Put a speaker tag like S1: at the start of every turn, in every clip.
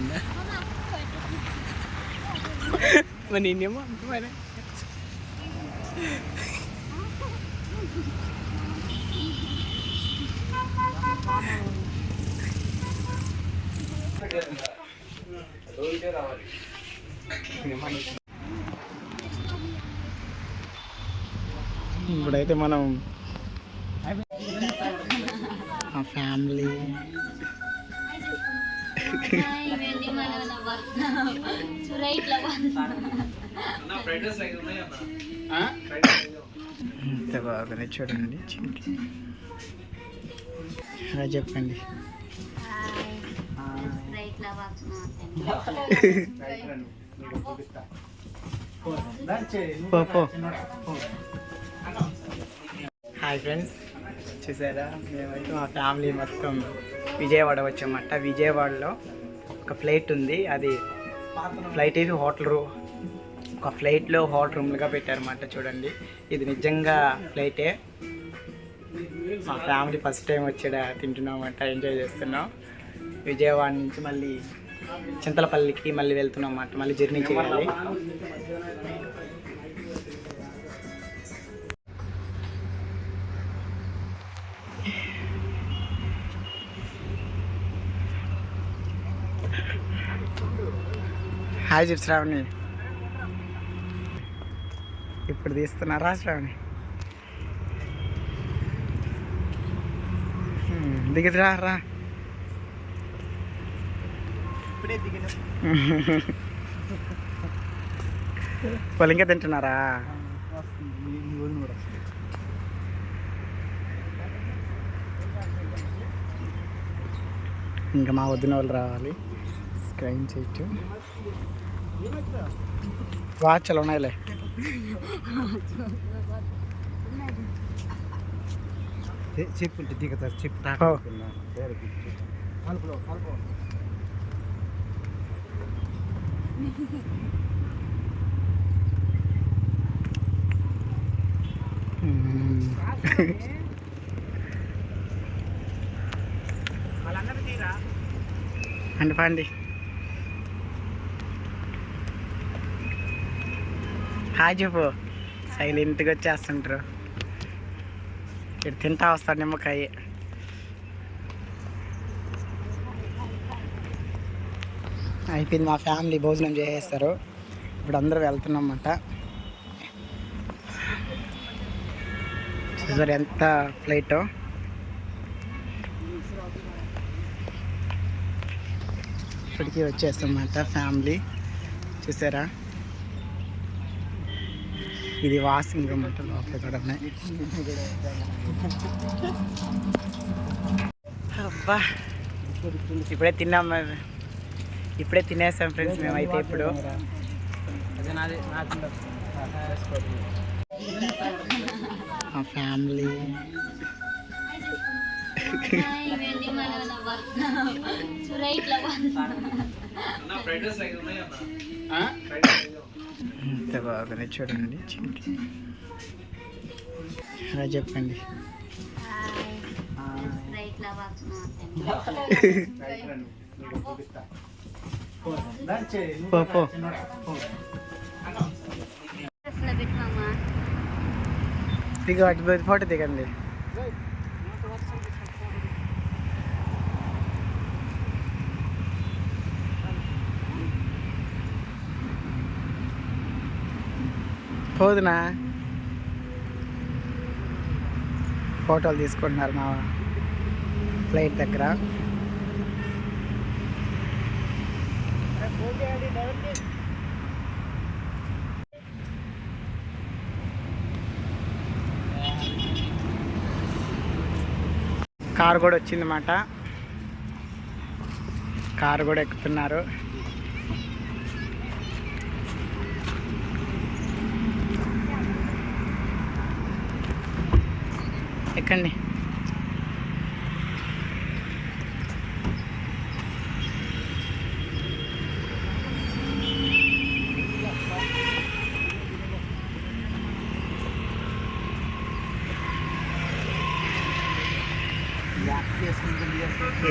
S1: అన్న మరి నేనేమో మరి ఇప్పుడైతే మనం మా ఫ్యామిలీ
S2: ఇవన్నీ
S1: ఎంత బాగానే చూడండి చింకి అలా చెప్పండి హాయ్ ఫ్రెండ్స్ చూసారా మేమైతే మా ఫ్యామిలీ మొత్తం విజయవాడ వచ్చామన్నమాట విజయవాడలో ఒక ఫ్లైట్ ఉంది. అది ఫ్లైట్ ఇది హోటల్ రూ ఒక ఫ్లైట్లో హోటల్ రూమ్లుగా పెట్టారన్నమాట చూడండి. ఇది నిజంగా ఫ్లైటే. మా ఫ్యామిలీ ఫస్ట్ టైం వచ్చాడ తింటున్నామంట ఎంజాయ్ చేస్తున్నాం. విజయవాడ నుంచి మళ్ళీ చింతలపల్లికి మళ్ళీ వెళ్తున్నాం అన్నమాట మళ్ళీ జర్నీ చేయాలి. హాయ్ చెప్పు శ్రావణి. ఇప్పుడు తీస్తున్నారా శ్రావణి? దిగుదురా రా వాళ్ళు ఇంకా తింటున్నారా? ఇంకా మా వదిన వాళ్ళు రావాలి. స్క్రైన్ చేయొచ్చు వాచ్లు ఉన్నాయిలే.
S3: చెప్పు దిగుతారు చెప్పు.
S1: అండి పండి హాయ్ చెప్పు. సైలెంట్గా వచ్చేస్తుంటారు. ఇక్కడ తింటా వస్తారు నిమ్మకాయ. అయిపోయింది మా ఫ్యామిలీ భోజనం చేసేస్తారు. ఇప్పుడు అందరూ వెళ్తున్నామన్నమాట. చూసారు ఎంత ఫ్లైట్? ఇప్పటికీ వచ్చేస్తామన్నమాట ఫ్యామిలీ. చూసారా? ఇది వాషింగ్ రూమ్ అంటే లోపల కూడా ఉన్నాయి అబ్బా ఇప్పుడే తిన్నాం మేము. ఇప్పుడే తినేసాం ఫ్రెండ్స్ మేమైతే ఇప్పుడు. మా ఫ్యామిలీ.
S2: మన
S1: ఎంత బాగానే చూడండి చింకి అలా చెప్పండి. అటు ఫోటో దిగండి. పోదునా? ఫోటోలు తీసుకుంటున్నారు మా ఫ్లైట్ దగ్గర. కారు కూడా వచ్చిందన్నమాట కారు కూడా ఎక్కుతున్నారు. ఎక్కండి.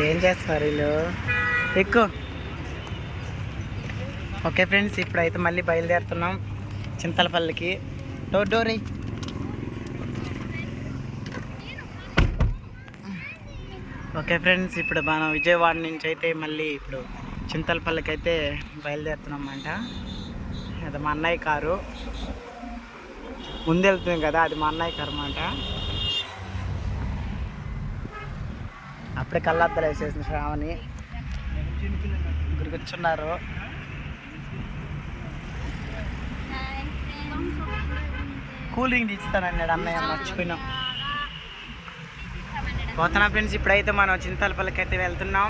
S1: ఏం చేస్తారు వీళ్ళు? ఎక్కువ ఓకే ఫ్రెండ్స్ ఇప్పుడైతే మళ్ళీ బయలుదేరుతున్నాం చింతలపల్లికి. డోర్ డోర్ ఓకే ఫ్రెండ్స్ ఇప్పుడు మనం విజయవాడ నుంచి అయితే మళ్ళీ ఇప్పుడు చింతలపల్లికి అయితే బయలుదేరుతున్నాం అంట అది మా అన్నయ్య కారు. ముందు వెళ్తుంది కదా అది మా అన్నయ్య కారు అన్నమాట. అప్పుడే కళ్ళద్దలు వేసేసింది శ్రావణి. ముగ్గురు కూర్చున్నారు కూల్ డ్రింక్ ఇస్తానన్నాడు అన్నయ్య మర్చిపోయినాం. పోతున్నా ఫ్రెండ్స్ ఇప్పుడైతే మనం చింతలపల్లికి అయితే వెళ్తున్నాం.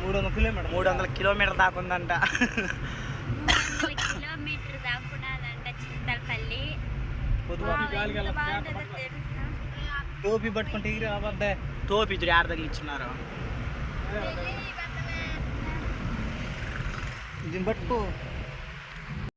S3: మూడు వందల కిలోమీటర్
S1: మూడు వందల కిలోమీటర్ దాకా ఉందంట.
S2: కిలోమీటర్ దాకున్నదంట చింతలపల్లి?
S3: టోపీ పట్టుకుంటే ఎగిరి అబద్దే
S1: తోపి ఇద్దరు ఆడ తగిలిచ్చున్నారు
S3: దీన్ని పట్టుకో.